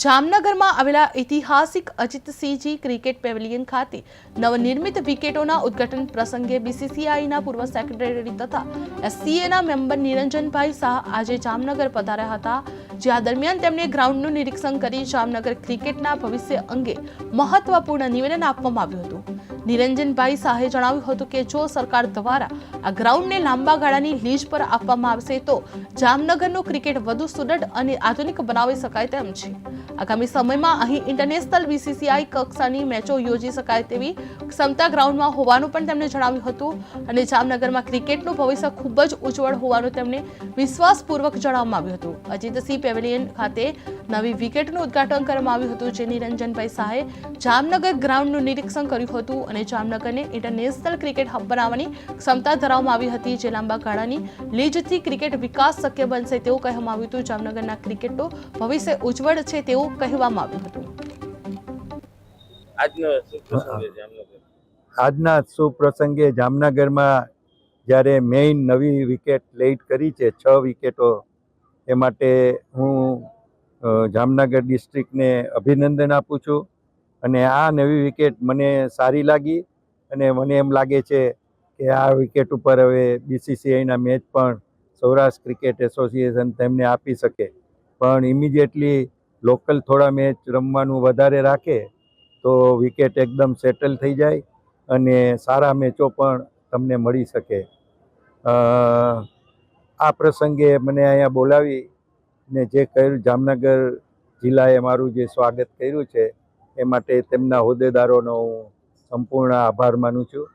જામનગરમાં આવેલા ઐતિહાસિક અજીતસિંહજી ક્રિકેટ પેવેલિયન ખાતે નવનિર્મિત વિકેટોના ઉદ્ઘાટન પ્રસંગે બીસીસીઆઈના પૂર્વ સેક્રેટરી તથા એસસીએના મેમ્બર નિરંજનભાઈ શાહ આજે જામનગર પધાર્યા હતા. જ્યાં દરમિયાન તેમણે ગ્રાઉન્ડનું નિરીક્ષણ કરી જામનગર ક્રિકેટના ભવિષ્ય અંગે મહત્વપૂર્ણ નિવેદન આપવામાં આવ્યું હતું. નિરંજનભાઈ શાહે જણાવ્યું હતું કે જો સરકાર દ્વારા આ ગ્રાઉન્ડને લાંબા ગાળાની લીઝ પર આપવામાં આવશે તો જામનગરનું ક્રિકેટ વધુ સુદૃઢ અને આધુનિક બનાવી શકાય તેમ છે. આગામી સમયમાં અહીં ઇન્ટરનેશનલ બીસીસીઆઈ કક્ષાની મેચો યોજી શકાય તેવી ક્ષમતા ગ્રાઉન્ડમાં હોવાનું પણ તેમણે જણાવ્યું હતું અને જામનગરમાં ક્રિકેટનું ભવિષ્ય ખૂબ જ ઉજ્જવળ હોવાનું તેમણે વિશ્વાસપૂર્વક જણાવવામાં આવ્યું હતું. અજીતસિંહ પેવેલિયન ખાતે નવી વિકેટનું ઉદ્ઘાટન કરવામાં આવ્યું હતું જે નિરંજનભાઈ શાહે જામનગર ગ્રાઉન્ડનું નિરીક્ષણ કર્યું હતું અને જામનગરને ઇન્ટરનેશનલ ક્રિકેટ હબ બનાવવાની ક્ષમતા ધરાવવામાં આવી હતી જે લાંબા ગાળાની લીજથી ક્રિકેટ વિકાસ શક્ય બનશે તેવું કહેવામાં આવ્યું હતું. જામનગરના ક્રિકેટનું ભવિષ્ય ઉજ્જવળ છે તેવું કહેવામાં આવ્યું હતું. આજનો શુભ પ્રસંગ છે જામનગર આજના શુભ પ્રસંગે જામનગરમાં જ્યારે મેઇન નવી વિકેટ લેટ કરી છે છ વિકેટો એ માટે હું જામનગર ડિસ્ટ્રિક્ટને અભિનંદન આપું છું. અને આ નવી વિકેટ મને સારી લાગી અને મને એમ લાગે છે કે આ વિકેટ ઉપર હવે બીસીસીઆઈના મેચ પણ સૌરાષ્ટ્ર ક્રિકેટ એસોસિએશન તેમને આપી શકે. પણ ઇમિડિયેટલી લોકલ થોડા મેચ રમવાનું વધારે રાખે તો વિકેટ એકદમ સેટલ થઈ જાય અને સારા મેચો પણ તમને મળી શકે. આ પ્રસંગે મને અહીંયા બોલાવી ને જે કર્યું જામનગર જિલ્લાએ મારું જે સ્વાગત કર્યું છે એ માટે તેમના હોદ્દેદારોનો હું સંપૂર્ણ આભાર માનું છું.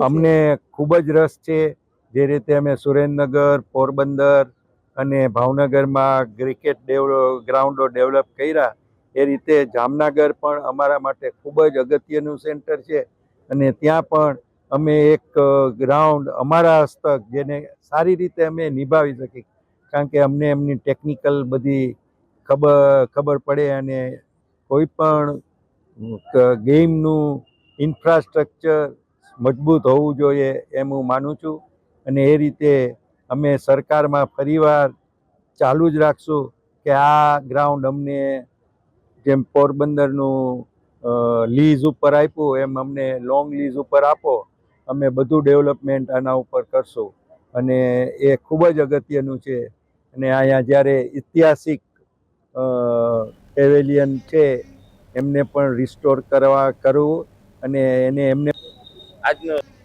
અમને ખૂબ જ રસ છે જે રીતે અમે સુરેન્દ્રનગર પોરબંદર અને ભાવનગરમાં ક્રિકેટ ગ્રાઉન્ડો ડેવલપ કર્યા એ રીતે જામનગર પણ અમારા માટે ખૂબ જ અગત્યનું સેન્ટર છે અને ત્યાં પણ અમે એક ગ્રાઉન્ડ અમારા હસ્તક જેને સારી રીતે અમે નિભાવી શકી કારણ કે અમને એમની ટેકનિકલ બધી ખબર ખબર પડે અને કોઈ પણ ગેમનું ઇન્ફ્રાસ્ટ્રક્ચર મજબૂત હોવું જોઈએ એમ હું માનું છું. અને એ રીતે અમે સરકારમાં ફરીવાર ચાલુ જ રાખશું કે આ ગ્રાઉન્ડ અમને જેમ પોરબંદરનું લીઝ ઉપર આપ્યું, એમ અમને લોંગ લીઝ ઉપર આપો. અમે બધું ડેવલપમેન્ટ આના ઉપર કરશું. અને એ ખૂબ જ અગત્યનું છે. અને અહીંયા જ્યારે ઐતિહાસિક પેવેલિયન છે, એમને પણ રિસ્ટોર કરવા કરવું અને એને એમને આજનો